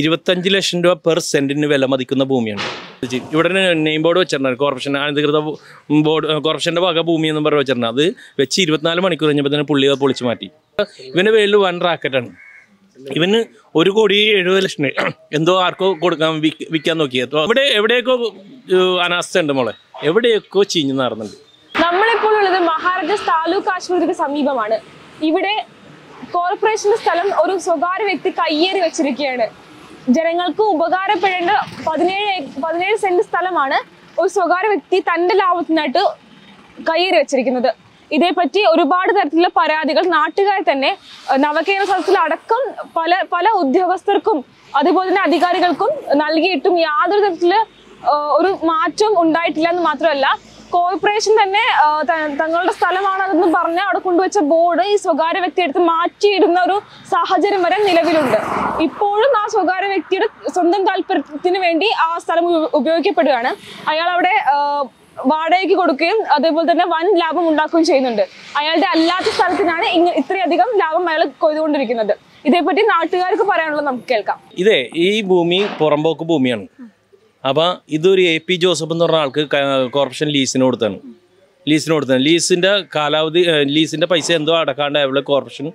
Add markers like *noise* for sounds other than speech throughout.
ഇരുപത്തഞ്ച് ലക്ഷം രൂപ പെർ സെന്റിന് വില മതിക്കുന്ന ഭൂമിയാണ്. ഇവിടെ നെയിം ബോർഡ് വെച്ചിട്ടുണ്ട്. കോർപ്പറേഷൻ അനധികൃത ബോർഡ് കോർപ്പറേഷന്റെ വക ഭൂമി എന്ന് പറഞ്ഞ് വെച്ചിട്ടുണ്ട്. അത് വെച്ച് ഇരുപത്തിനാല് മണിക്കൂർ കഴിഞ്ഞപ്പോൾ തന്നെ പുള്ളി അത് പൊളിച്ചു മാറ്റി. ഇവന്റെ പേരിൽ വൺ റാക്കറ്റാണ് ഇവന് ഒരു കോടി എഴുപത് ലക്ഷം *clears throat* എന്തോ ആർക്കോ കൊടുക്കാൻ വിൽക്കാൻ നോക്കിയത് അവിടെ എവിടെയൊക്കെ അനാസ്ഥ ഉണ്ട് മോളെ? എവിടെയൊക്കെ ചീഞ്ഞു നടന്നുണ്ട് നമ്മളിപ്പോൾ ഉള്ളത് മഹാരാജാസ് താലൂക്ക് ആശുപത്രിക്ക് സമീപമാണ്. ഇവിടെ കോർപ്പറേഷന്റെ സ്ഥലം ഒരു സ്വകാര്യ വ്യക്തി കയ്യേറി വെച്ചിരിക്കുകയാണ്. ജനങ്ങൾക്ക് ഉപകാരപ്പെടേണ്ട പതിനേഴ് പതിനേഴ് സെന്റ് സ്ഥലമാണ് ഒരു സ്വകാര്യ വ്യക്തി തന്റെ ലാഭത്തിനായിട്ട് കയ്യേറി വെച്ചിരിക്കുന്നത്. ഇതേപ്പറ്റി ഒരുപാട് തരത്തിലുള്ള പരാതികൾ നാട്ടുകാർ തന്നെ നവകേരള സദസ്സിൽ അടക്കം പല പല ഉദ്യോഗസ്ഥർക്കും അതുപോലെ തന്നെ അധികാരികൾക്കും നൽകിയിട്ടും യാതൊരു തരത്തിൽ ഒരു മാറ്റവും ഉണ്ടായിട്ടില്ല എന്ന് മാത്രമല്ല കോർപ്പറേഷൻ തന്നെ തങ്ങളുടെ സ്ഥലമാണ് അതെന്ന് പറഞ്ഞ് അവിടെ കൊണ്ടുവച്ച ബോർഡ് ഈ സ്വകാര്യ വ്യക്തി എടുത്ത് മാറ്റിയിടുന്ന ഒരു സാഹചര്യം വരെ നിലവിലുണ്ട്. ഇപ്പോഴും ആ സ്വകാര്യ വ്യക്തിയുടെ സ്വന്തം താല്പര്യത്തിന് വേണ്ടി ആ സ്ഥലം ഉപ- ഉപയോഗിക്കപ്പെടുകയാണ്. അയാൾ അവിടെ വാടകയ്ക്ക് കൊടുക്കുകയും അതേപോലെ തന്നെ വൻ ലാഭം ഉണ്ടാക്കുകയും ചെയ്യുന്നുണ്ട്. അയാളുടെ അല്ലാത്ത സ്ഥലത്തിനാണ് ഇങ്ങനെ ഇത്രയധികം ലാഭം അയാൾ കൊയ്തുകൊണ്ടിരിക്കുന്നത്. ഇതേപ്പറ്റി നാട്ടുകാർക്ക് പറയാനുള്ളത് നമുക്ക് കേൾക്കാം. ഇതേ ഈ ഭൂമി പുറമ്പോക്ക് ഭൂമിയാണ്. അപ്പം ഇതൊരു എ പി ജോസഫ് എന്ന് പറഞ്ഞ ആൾക്ക് കോർപ്പറേഷൻ ലീസിന് കൊടുത്താണ്. ലീസിന് കൊടുത്താണ്. ലീസിന്റെ കാലാവധി ലീസിന്റെ പൈസ എന്തോ അടക്കാണ്ട് അവിടെ കോർപ്പറേഷൻ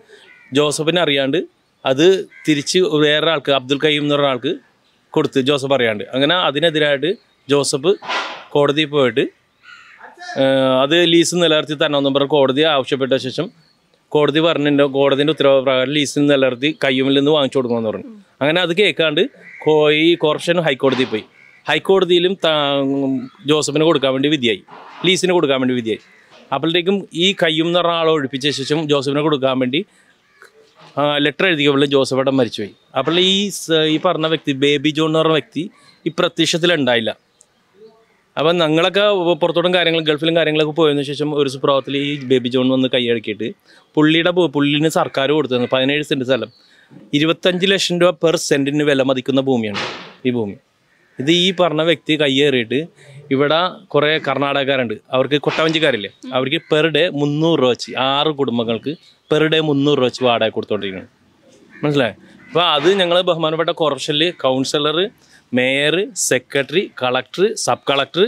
ജോസഫിനെ അറിയാണ്ട് അത് തിരിച്ച് വേറെ ആൾക്ക് അബ്ദുൽ കയ്യം എന്ന് പറഞ്ഞ ആൾക്ക് കൊടുത്ത് ജോസഫ് അറിയാണ്ട്. അങ്ങനെ അതിനെതിരായിട്ട് ജോസഫ് കോടതിയിൽ പോയിട്ട് അത് ലീസ് നിലനിർത്തി തരണമെന്ന് പറഞ്ഞ് കോടതി ആവശ്യപ്പെട്ട ശേഷം കോടതി പറഞ്ഞിട്ടുണ്ട് കോടതിന്റെ ഉത്തരവ് ലീസിൽ നിലനിർത്തി കയ്യുമിൽ നിന്ന് വാങ്ങിച്ചു കൊടുക്കണമെന്ന് പറഞ്ഞു. അങ്ങനെ അത് കേൾക്കാണ്ട് ഈ കോർപ്പറേഷൻ ഹൈക്കോടതിയിൽ പോയി. ഹൈക്കോടതിയിലും ജോസഫിന് കൊടുക്കാൻ വേണ്ടി വിധിയായി. ലീസിന് കൊടുക്കാൻ വേണ്ടി വിധിയായി. അപ്പോഴത്തേക്കും ഈ കയ്യും എന്ന് പറഞ്ഞ ആളെ ഒഴിപ്പിച്ച ശേഷം ജോസഫിന് കൊടുക്കാൻ വേണ്ടി ലെറ്റർ എഴുതിയപ്പോൾ ജോസഫ് അവിടെ മരിച്ചുപോയി. അപ്പോൾ ഈ ഈ പറഞ്ഞ വ്യക്തി ബേബി ജോൺ എന്ന് പറഞ്ഞ വ്യക്തി ഈ പ്രത്യക്ഷത്തിലുണ്ടായില്ല. അപ്പം ഞങ്ങളൊക്കെ പുറത്തോട്ടും കാര്യങ്ങളും ഗൾഫിലും കാര്യങ്ങളൊക്കെ പോയതിനു ശേഷം ഒരു സുപ്രഭാതത്തിൽ ഈ ബേബി ജോൺ വന്ന് കൈയടക്കിയിട്ട് പുള്ളിയുടെ പുള്ളിന് സർക്കാർ കൊടുത്തത് പതിനേഴ് സെന്റ് സ്ഥലം. ഇരുപത്തഞ്ച് ലക്ഷം രൂപ പെർ സെന്റിന് വില മതിക്കുന്ന ഭൂമിയാണ് ഈ ഭൂമി. ഇത് ഈ പറഞ്ഞ വ്യക്തി കയ്യേറിയിട്ട് ഇവിടെ കുറേ കർണാടകക്കാരുണ്ട്. അവർക്ക് കൊട്ടവഞ്ചിക്കാരില്ലേ? അവർക്ക് പെർ ഡേ മുന്നൂറ് രൂപ വെച്ച് ആറ് കുടുംബങ്ങൾക്ക് പെർ ഡേ മുന്നൂറ് രൂപ വെച്ച് വാടക കൊടുത്തോണ്ടിരിക്കുന്നത് മനസ്സിലായി? അപ്പോൾ അത് ഞങ്ങൾ ബഹുമാനപ്പെട്ട കോർപ്പറേഷനിൽ councillor mayor secretary collector sub collector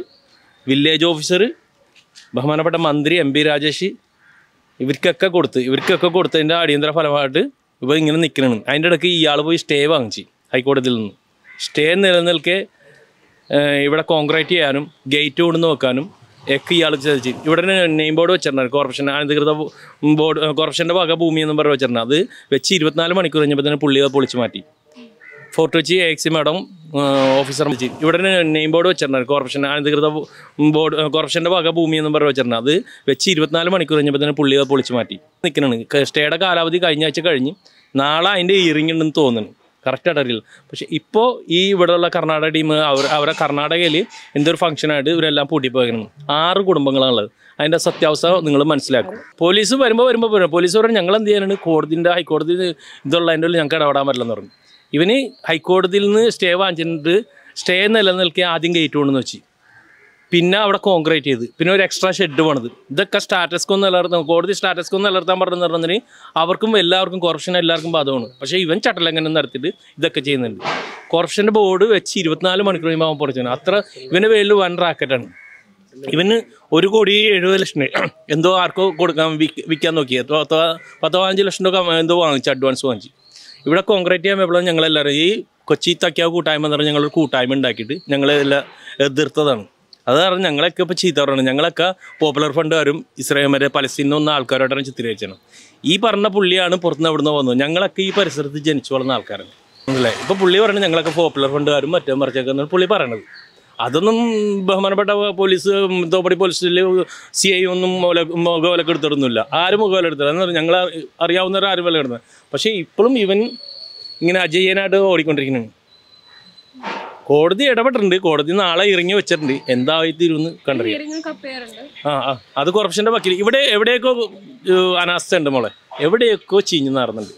village officer ബഹുമാനപ്പെട്ട മന്ത്രി എം പി രാജേഷ് ഇവർക്കൊക്കെ കൊടുത്ത് ഇവർക്കൊക്കെ കൊടുത്തതിന്റെ അടിയന്തര ഫലമായിട്ട് ഇപ്പോൾ ഇങ്ങനെ നിൽക്കണം അതിന്റെ ഇടയ്ക്ക് ഇയാൾ പോയി സ്റ്റേ വാങ്ങിച്ചു ഹൈക്കോടതിയിൽ നിന്ന്. സ്റ്റേ നിലനിൽക്കെ ഇവിടെ കോൺക്രീറ്റ് ചെയ്യാനും ഗേറ്റ് കൊണ്ടുവന്ന് വെക്കാനും ഒക്കെ ഇയാൾ ചോദിച്ചു ഇവിടെ നെയിം ബോർഡ് വെച്ചിരുന്നു കോർപ്പറേഷൻ അനധികൃത ബോർഡ് കോർപ്പറേഷന്റെ വക ഭൂമി എന്ന് പറഞ്ഞ് വെച്ചിരുന്നത് അത് വെച്ച് ഇരുപത്തിനാല് മണിക്കൂർ കഴിഞ്ഞപ്പോൾ തന്നെ പുള്ളി പൊളിച്ച് മാറ്റി. ഫോർട്ട് എ എക്സി മാഡം ഓഫീസർ വിളിച്ച്. ഇവിടെ നെയിം ബോർഡ് വെച്ചിരുന്നു കോർപ്പറേഷൻ അനധികൃത ബോർഡ് കോർപ്പറേഷന്റെ വക ഭൂമി എന്ന് പറഞ്ഞ് വെച്ചിരുന്നത് അത് വെച്ച് ഇരുപത്തിനാല് മണിക്കൂർ കഴിഞ്ഞപ്പോൾ തന്നെ പുള്ളി പൊളിച്ച് മാറ്റി. നിൽക്കുന്നുണ്ട്. സ്റ്റേയുടെ കാലാവധി കഴിഞ്ഞ ആഴ്ച കഴിഞ്ഞ് നാളെ അതിന്റെ ഇയറിംഗ് ഉണ്ടെന്ന് തോന്നുന്നു. കറക്റ്റായിട്ട് അറിയില്ല. പക്ഷെ ഇപ്പോൾ ഈ ഇവിടെയുള്ള കർണാടക ടീം അവർ അവരെ കർണാടകയിൽ എന്തൊരു ഫംഗ്ഷനായിട്ട് ഇവരെല്ലാം പൂട്ടിപ്പോയിരുന്നു ആറ് കുടുംബങ്ങളാണുള്ളത്. അതിന്റെ സത്യാവസ്ഥ നിങ്ങൾ മനസ്സിലാക്കും. പോലീസ് വരുമ്പോൾ വരുമ്പോൾ വരും. പോലീസ് പറഞ്ഞു ഞങ്ങൾ എന്ത് ചെയ്യാനാണ്? കോടതിന്റെ ഹൈക്കോടതി ഇതുള്ള അതിന്റെ ഉള്ളിൽ ഞങ്ങൾക്ക് ഇടപെടാൻ പറ്റില്ലെന്ന് പറഞ്ഞു. ഇവന് ഹൈക്കോടതിയിൽ നിന്ന് സ്റ്റേ വാങ്ങിച്ചിട്ടുണ്ട് സ്റ്റേ നിലനിൽക്കുക ആദ്യം ഗേറ്റ് കൊണ്ടെന്ന് വെച്ച്. പിന്നെ അവിടെ കോൺക്രീറ്റ് ചെയ്ത്. പിന്നെ ഒരു എക്സ്ട്രാ ഷെഡ് പണിത്. ഇതൊക്കെ സ്റ്റാറ്റസ് കൊന്ന് നിലനിർത്താൻ കോടതി സ്റ്റാറ്റസ് കൊന്ന് നിലനിർത്താൻ പറഞ്ഞു പറഞ്ഞതിന് അവർക്കും എല്ലാവർക്കും കുറപ്ഷൻ എല്ലാവർക്കും ബാധകമാണ്. പക്ഷേ ഇവൻ ചട്ടലംഘനം നടത്തിയിട്ട് ഇതൊക്കെ ചെയ്യുന്നുണ്ട്. കുറപ്ഷന്റെ ബോർഡ് വെച്ച് ഇരുപത്തിനാല് മണിക്കൂർ കഴിയുമ്പോൾ പുറത്തു അത്ര ഇവന്റെ പേരിൽ വൺ റാക്കറ്റാണ് ഇവന് ഒരു കോടി എഴുപത് ലക്ഷം *clears throat* എന്തോ ആർക്കോ കൊടുക്കാൻ വിൽക്കാൻ നോക്കിയത് പത്തോ പത്തോ പതിനഞ്ച് ലക്ഷം രൂപ എന്തോ വാങ്ങിച്ചു അഡ്വാൻസ് വാങ്ങിച്ചു. ഇവിടെ കോൺക്രീറ്റ് ചെയ്യാൻ എപ്പോഴും ഞങ്ങളെല്ലാവരും ഈ കൊച്ചി തക്കിയാവ് കൂട്ടായ്മ എന്ന് പറഞ്ഞാൽ ഞങ്ങളൊരു കൂട്ടായ്മ ഉണ്ടാക്കിയിട്ട് ഞങ്ങളെല്ലാം എതിർത്തതാണ്. അത് കാരണം ഞങ്ങളൊക്കെ ഇപ്പോൾ ചീത്ത ഞങ്ങളൊക്കെ പോപ്പുലർ ഫണ്ട് വരും ഇസ്രായേൽ വരെ പലസ്തീനിൽ നിന്ന് ആൾക്കാരോടാണ് ചിത്രീകരിച്ചത്. ഈ പറഞ്ഞ പുള്ളിയാണ് പുറത്തുനിന്ന് അവിടുന്ന് വന്നത്. ഞങ്ങളൊക്കെ ഈ പരിസരത്ത് ജനിച്ചു വളർന്ന ആൾക്കാരാണ്. അല്ലേ ഇപ്പോൾ പുള്ളി പറഞ്ഞു ഞങ്ങളൊക്കെ പോപ്പുലർ ഫണ്ടുകാരും മറ്റേ മറിച്ചൊക്കെ പുള്ളി പറയണത്. അതൊന്നും ബഹുമാനപ്പെട്ട പോലീസ് തോപ്പടി പോലീസിൽ സി ഐ ഒന്നും മുഖവിലക്ക് എടുത്തിടുന്നില്ല. ആരും മുഖവിലെടുത്തില്ല എന്ന് പറഞ്ഞാൽ ഞങ്ങൾ അറിയാവുന്നവർ ആരും വില ഇടുന്നത് പക്ഷേ ഇപ്പോഴും ഇവൻ ഇങ്ങനെ അജയ്യനായിട്ട് ഓടിക്കൊണ്ടിരിക്കുന്നു കോടതി ഇടപെട്ടിട്ടുണ്ട്. കോടതി നാളെ ഇറങ്ങി വെച്ചിട്ടുണ്ട്. എന്തായി തീരുമെന്ന് കണ്ടറിയാം. ആ ആ. അത് കോർപ്പറേഷന്റെ വക്കീൽ ഇവിടെ എവിടെയൊക്കെ അനാസ്ഥ ഉണ്ട് മോളെ? എവിടെയൊക്കെ ചീഞ്ഞു നടന്നുണ്ട്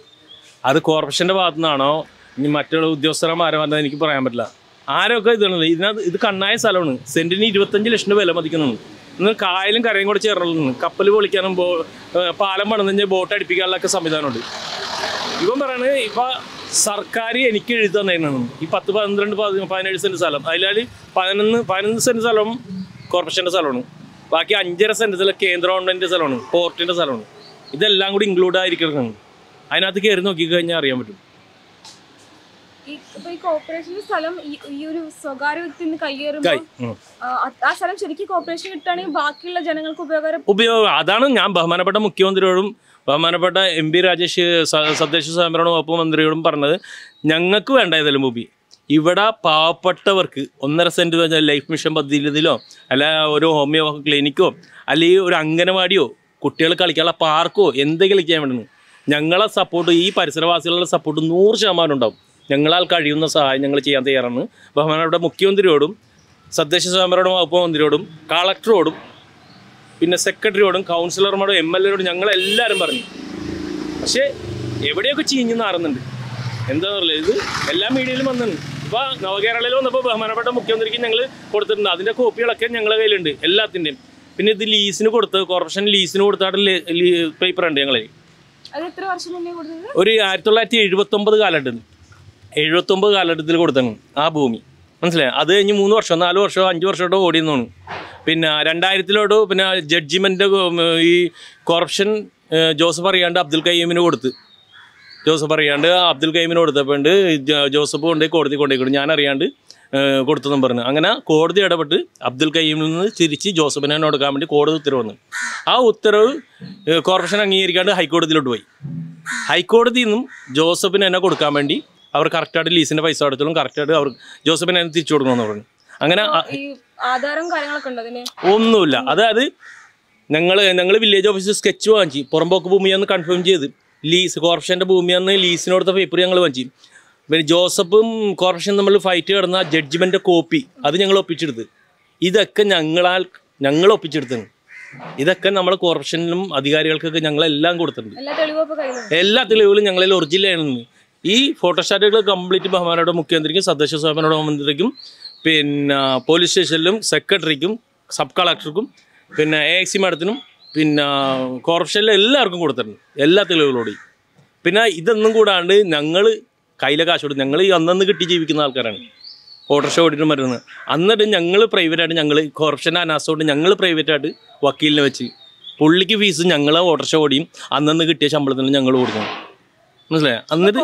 അത് കോർപ്പറേഷന്റെ ഭാഗത്തു നിന്നാണോ ഇനി മറ്റുള്ള ഉദ്യോഗസ്ഥന്മാരെ പറഞ്ഞാൽ എനിക്ക് പറയാൻ പറ്റില്ല. ആരൊക്കെ ഇതാണ് ഇതിനകത്ത് ഇത് കണ്ണായ സ്ഥലമാണ്. സെന്റിന് ഇരുപത്തഞ്ച് ലക്ഷം രൂപ വില മതിക്കുന്നുണ്ട്. ഇന്ന് കായലും കരയും കൂടെ ചേർന്നുള്ളതാണ് കപ്പൽ പൊളിക്കാനും ബോ പാലം പണിഞ്ഞ് ബോട്ട് അടിപ്പിക്കാനുള്ള ഒക്കെ സംവിധാനമുണ്ട്. ഇവൻ പറയുന്നത് ഇപ്പൊ സർക്കാർ എനിക്ക് എഴുതി തന്നേനാണ്. ഈ പത്ത് പന്ത്രണ്ട് പതി- പതിനേഴ് സെന്റ് സ്ഥലം. അതിലാൽ പതിനൊന്ന് പതിനൊന്ന് സെന്റ് സ്ഥലം കോർപ്പറേഷന്റെ സ്ഥലമാണ്. ബാക്കി അഞ്ചര സെന്റ് സ്ഥലം കേന്ദ്ര ഗവൺമെന്റിന്റെ സ്ഥലമാണ് പോർട്ടിന്റെ സ്ഥലമാണ്. ഇതെല്ലാം കൂടി ഇൻക്ലൂഡ് ആയിരിക്കണം അതിനകത്ത് കയറി നോക്കി കഴിഞ്ഞാൽ അറിയാൻ പറ്റും. ഈ കോർപ്പറേഷന്റെ സ്ഥലം ഈ- ഒരു സ്വകാര്യ വ്യക്തി. ആ, ആ സ്ഥലം ശരിക്കും കോർപ്പറേഷൻ കിട്ടുകയാണെങ്കിൽ ബാക്കിയുള്ള ജനങ്ങൾക്ക് ഉപയോഗം അതാണ് ഞാൻ ബഹുമാനപ്പെട്ട മുഖ്യമന്ത്രിയോടും ബഹുമാനപ്പെട്ട എം പി രാജേഷ് സദ്ദേശ സ്വയംഭരണ വകുപ്പ് മന്ത്രിയോടും പറഞ്ഞത് ഞങ്ങൾക്ക് വേണ്ട ഏതെങ്കിലും ഭൂമി. ഇവിടെ പാവപ്പെട്ടവർക്ക് ഒന്നര സെന്റ് വെച്ചാൽ ലൈഫ് മിഷൻ പദ്ധതിയിലോ അല്ല ഒരു ഹോമിയോ ക്ലിനിക്കോ അല്ലെങ്കിൽ ഒരു അംഗനവാടിയോ കുട്ടികൾ കളിക്കാനുള്ള പാർക്കോ എന്തെങ്കിലും ചെയ്യാൻ വേണ്ടി ഞങ്ങളെ സപ്പോർട്ട് ഈ പരിസരവാസികളുടെ സപ്പോർട്ട് നൂറ് ശതമാനം ഉണ്ടാവും. ഞങ്ങളാൽ കഴിയുന്ന സഹായം ഞങ്ങൾ ചെയ്യാൻ തയ്യാറാണ്. ബഹുമാനപ്പെട്ട മുഖ്യമന്ത്രിയോടും തദ്ദേശ സ്വയംഭരണ വകുപ്പ് മന്ത്രിയോടും കളക്ടറോടും പിന്നെ സെക്രട്ടറിയോടും കൗൺസിലർമാരോടും എം എൽ എരോടും ഞങ്ങളെല്ലാവരും പറഞ്ഞു. പക്ഷേ എവിടെയൊക്കെ ചീഞ്ഞു നാറുന്നുണ്ട്? എന്താ പറയുക ഇത് എല്ലാ മീഡിയയിലും വന്നിട്ടുണ്ട്. ഇപ്പോൾ നവകേരളയിൽ വന്നപ്പോൾ ബഹുമാനപ്പെട്ട മുഖ്യമന്ത്രിക്ക് ഞങ്ങൾ കൊടുത്തിട്ടുണ്ട്. അതിന്റെ കോപ്പികളൊക്കെ ഞങ്ങളുടെ കയ്യിലുണ്ട് എല്ലാത്തിന്റെയും പിന്നെ ഇത് ലീസിന് കൊടുത്ത് കോർപ്പറേഷൻ ലീസിന് കൊടുത്തായിട്ട് പേപ്പർ ഉണ്ട് ഞങ്ങളെ. ഒരു ആയിരത്തി തൊള്ളായിരത്തി എഴുപത്തി ഒമ്പത് കാലഘട്ടത്തിൽ എഴുപത്തി ഒമ്പത് കാലഘട്ടത്തിൽ. കൊടുത്താണ് ആ ഭൂമി. മനസ്സിലായി? അത് കഴിഞ്ഞ് മൂന്ന് വർഷം നാല് വർഷമോ അഞ്ച് വർഷമോ ഓടിയെന്നാണ്. പിന്നെ രണ്ടായിരത്തിലോട്ട് പിന്നെ ജഡ്ജിമെന്റ് ഈ കോർപ്ഷൻ ജോസഫ് അറിയാണ്ട് അബ്ദുൽ കയ്യമിന് കൊടുത്ത്. ജോസഫ് അറിയാണ്ട് അബ്ദുൽ കയ്യമിന് കൊടുത്തപ്പോണ്ട് ജോസഫ് കൊണ്ട് കോടതി കൊണ്ടുപോയി ഞാൻ അറിയാണ്ട് കൊടുത്തതും പറഞ്ഞു. അങ്ങനെ കോടതി ഇടപെട്ട് അബ്ദുൽ കയ്യമിൽ നിന്ന് തിരിച്ച് ജോസഫിനെ കൊടുക്കാൻ വേണ്ടി കോടതി ഉത്തരവ് വന്നു. ആ ഉത്തരവ് കോർപ്പറേഷൻ അംഗീകരിക്കാണ്ട് ഹൈക്കോടതിയിലോട്ട് പോയി. ഹൈക്കോടതിയിൽ നിന്നും ജോസഫിനെ കൊടുക്കാൻ വേണ്ടി അവർ കറക്റ്റായിട്ട് ലീസിന്റെ പൈസ അടച്ചോളും കറക്റ്റായിട്ട് അവർ ജോസഫിനെ തിരിച്ചു കൊടുക്കണമെന്ന് പറഞ്ഞു. അങ്ങനെ ആധാരം കാര്യങ്ങളൊക്കെ ഉണ്ട് അതിന്? ഒന്നുമില്ല. അതായത് ഞങ്ങൾ ഞങ്ങൾ വില്ലേജ് ഓഫീസിൽ സ്കെച്ച് വാങ്ങിച്ചു. പുറമ്പോക്ക് ഭൂമിയാന്ന് കൺഫേം ചെയ്ത്. ലീസ് കോർപ്പറേഷന്റെ ഭൂമിയാന്ന് ലീസിന് കൊടുത്ത പേപ്പർ ഞങ്ങൾ വാങ്ങിച്ചു. പിന്നെ ജോസഫും കോർപ്പറേഷനും തമ്മിൽ ഫൈറ്റ് കിടന്ന ജഡ്ജ്മെന്റ് കോപ്പി അത് ഞങ്ങൾ ഒപ്പിച്ചെടുത്ത്. ഇതൊക്കെ ഞങ്ങളാൽ ഞങ്ങൾ ഒപ്പിച്ചെടുത്തു ഇതൊക്കെ നമ്മൾ കോർപ്പറേഷനിലും അധികാരികൾക്കൊക്കെ ഞങ്ങളെല്ലാം കൊടുത്തിട്ടുണ്ട്. എല്ലാ തെളിവുകളും ഞങ്ങളിൽ ഒറിജിനലാണ് ഈ ഫോട്ടോസ്റ്റാറ്റുകൾ കംപ്ലീറ്റ് ബഹുമാനോട് മുഖ്യമന്ത്രിക്കും സദസ്യ സ്വയംഭരണ മന്ത്രിക്കും പിന്നെ പോലീസ് സ്റ്റേഷനിലും സെക്രട്ടറിക്കും സബ് കളക്ടർക്കും പിന്നെ എ എക്സി മാഡത്തിനും പിന്നെ കോർപ്പറേഷനിലെ എല്ലാവർക്കും കൊടുത്തിട്ടുണ്ട്. എല്ലാ തെളിവുകളോടെയും പിന്നെ ഇതൊന്നും കൂടാണ്ട് ഞങ്ങൾ കയ്യിലെ കാശ് കൊടുത്ത് ഞങ്ങൾ ഈ അന്നന്ന് കിട്ടി ജീവിക്കുന്ന ആൾക്കാരാണ്. ഓട്ടോറിക്ഷ ഓടിയിട്ടും മരുന്ന് അന്നിട്ട് ഞങ്ങൾ പ്രൈവറ്റായിട്ട് ഞങ്ങൾ കോർപ്പറേഷന്റെ അനാസോട്ട് ഞങ്ങൾ പ്രൈവറ്റായിട്ട് വക്കീലിനെ വെച്ച് പുള്ളിക്ക് ഫീസ് ഞങ്ങൾ ഓട്ടോറിക്ഷ ഓടിയും അന്നന്ന് കിട്ടിയ ശമ്പളത്തിന് ഞങ്ങൾ കൊടുക്കണം. മനസ്സിലായോ? എന്നിട്ട്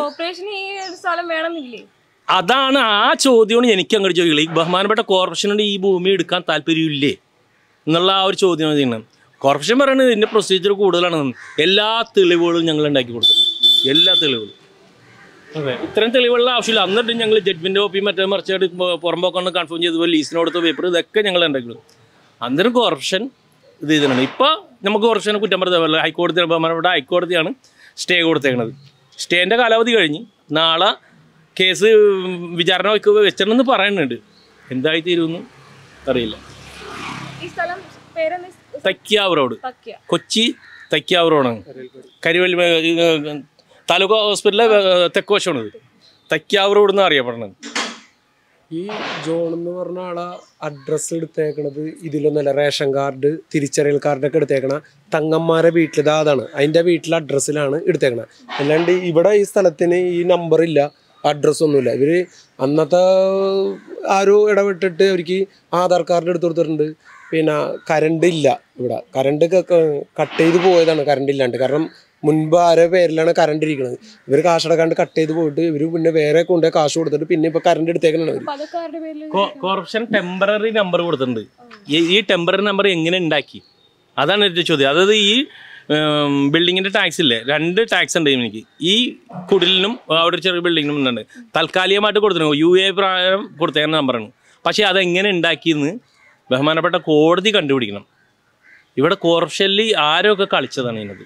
അതാണ് ആ ചോദ്യമാണ് എനിക്ക് അങ്ങോട്ട് ചോദിക്കുന്നത് ഈ ബഹുമാനപ്പെട്ട കോർപ്പറേഷനോട് ഈ ഭൂമി എടുക്കാൻ താല്പര്യമില്ലേ? എന്നുള്ള ആ ഒരു ചോദ്യമാണ് ചെയ്യുന്നത് കോർപ്പറേഷൻ പറയുന്നത് ഇതിന്റെ പ്രൊസീജിയർ കൂടുതലാണെന്ന് എല്ലാ തെളിവുകളും ഞങ്ങൾ ഉണ്ടാക്കി കൊടുത്തിട്ടുണ്ട് എല്ലാ തെളിവുകളും. ഇത്രയും തെളിവുകളുടെ ആവശ്യമില്ല. അന്നിട്ട് ഞങ്ങൾ ജഡ്ജ്മെന്റ് കോപ്പി മറ്റേ മറിച്ചായിട്ട് പുറമ്പോക്കൊണ്ട് കൺഫേം ചെയ്തപ്പോൾ ലീസിന് കൊടുത്ത പേപ്പർ ഇതൊക്കെ ഞങ്ങൾ ഉണ്ടാക്കി അന്നേരം കോർപ്പറേഷൻ ഇത് ചെയ്തിട്ടുണ്ട് ഇപ്പോൾ നമുക്ക് കോർപ്പറേഷനെ കുറ്റം പറഞ്ഞ ഹൈക്കോടതി ബഹുമാനപ്പെട്ട ഹൈക്കോടതിയാണ് സ്റ്റേ കൊടുത്തേക്കുന്നത് സ്റ്റേന്റെ കാലാവധി കഴിഞ്ഞ് നാളെ കേസ് വിചാരണ വയ്ക്കുക വെച്ചിട്ടുണ്ടെന്ന് പറയുന്നുണ്ട് എന്തായി തീരുമെന്ന് അറിയില്ല. ഈ സ്ഥലം പേരെന്ത്? തയ്ക്കാവ് റോഡ് കൊച്ചി തയ്ക്കാവ് റോഡാണ് കരിവൽ താലൂക്ക് ഹോസ്പിറ്റലിലെ തെക്കുവശമാണിത്. തയ്ക്കാവ് റോഡ് എന്ന് അറിയപ്പെടുന്നത്. ഈ ജോൺ എന്ന് പറഞ്ഞ ആളെ അഡ്രസ്സ് എടുത്തേക്കണത്. ഇതിലൊന്നല്ല റേഷൻ കാർഡ് തിരിച്ചറിയൽ കാർഡൊക്കെ എടുത്തേക്കണ തങ്ങന്മാരെ വീട്ടിലിതാ അതാണ്. അതിന്റെ വീട്ടിലെ അഡ്രസ്സിലാണ് എടുത്തേക്കണത് അല്ലാണ്ട് ഇവിടെ ഈ സ്ഥലത്തിന് ഈ നമ്പർ ഇല്ല ഇവർ അന്നത്തെ ആരോ ഇടപെട്ടിട്ട് അവർക്ക് ആധാർ കാർഡ് എടുത്തു കൊടുത്തിട്ടുണ്ട്. പിന്നെ കറണ്ട് ഇല്ല ഇവിടെ. കറണ്ട് കട്ട് ചെയ്ത് പോയതാണ്. കറണ്ട് ഇല്ലാണ്ട്. കാരണം മുൻപ് ആരോ പേരിലാണ് കറണ്ട് ഇരിക്കുന്നത് ഇവർ കാശടക്കാണ്ട് കട്ട് ചെയ്ത് പോയിട്ട് ഇവർ പിന്നെ വേറെ കൊണ്ട് കാശ് കൊടുത്തിട്ട് പിന്നെ ഇപ്പൊ കറണ്ട് പതക്കാരുടെ കോർപ്പറേഷൻ ടെമ്പററി നമ്പർ കൊടുത്തിട്ടുണ്ട്. ഈ- ടെമ്പററി നമ്പർ എങ്ങനെ ഉണ്ടാക്കി? അതാണ് ചോദ്യം. അതായത് ഈ ബിൽഡിങ്ങിന്റെ ടാക്സ് ഇല്ലേ? രണ്ട് ടാക്സ് ഉണ്ട് എനിക്ക്. ഈ കുടിലിനും അവിടെ ചെറിയ ബിൽഡിങ്ങിനും ഉണ്ട്. താൽക്കാലികമായിട്ട് കൊടുത്തിരുന്നു യു എ പ്രകാരം കൊടുത്തേക്കുന്ന നമ്പറാണ് പക്ഷേ അതെങ്ങനെ ഉണ്ടാക്കിയെന്ന് ബഹുമാനപ്പെട്ട കോടതി കണ്ടുപിടിക്കണം. ഇവിടെ കോർഷല്ലി ആരൊക്കെ കളിച്ചതാണ് ഇതിനത്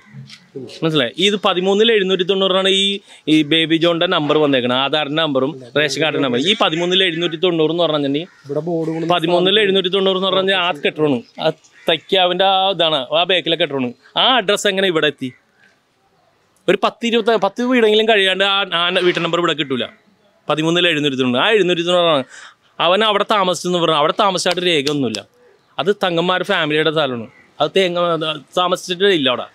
മനസ്സിലായി? ഇത് പതിമൂന്നിൽ എഴുന്നൂറ്റി തൊണ്ണൂറാണ് ഈ ഈ ബേബി ജോണിന്റെ നമ്പർ വന്നേക്കുന്നത് ആധാറിന്റെ നമ്പറും റേഷൻ കാർഡിന്റെ നമ്പറും ഈ പതിമൂന്നിൽ എഴുന്നൂറ്റി തൊണ്ണൂറ് എന്ന് പറഞ്ഞിട്ടുണ്ടെങ്കിൽ ബോർഡ് പതിമൂന്നിൽ എഴുന്നൂറ്റി തൊണ്ണൂറ് എന്ന് പറഞ്ഞാൽ ആ കെട്ടണു ആ തയ്ക്കാവിന്റെ ആ ഇതാണ് ആ ബേക്കിലെ കെട്ടണു ആ അഡ്രസ്സ് എങ്ങനെ ഇവിടെ എത്തി? ഒരു പത്ത് ഇരുപത്തി പത്ത് വീടെങ്കിലും കഴിയാണ്ട് ആ ആ വീട്ടു നമ്പർ ഇവിടെ കിട്ടൂല. പതിമൂന്നിൽ എഴുന്നൂറ്റി തൊണ്ണൂറ് ആ എഴുന്നൂറ്റി തൊണ്ണൂറാണ് അവൻ അവിടെ താമസിച്ചെന്ന് പറഞ്ഞു. അവിടെ താമസിച്ചായിട്ട് രേഖ ഒന്നുമില്ല അത് തങ്ങന്മാർ ഫാമിലിയുടെ സ്ഥലമാണ്. അത് തേങ്ങ താമസിച്ചിട്ടില്ല അവിടെ.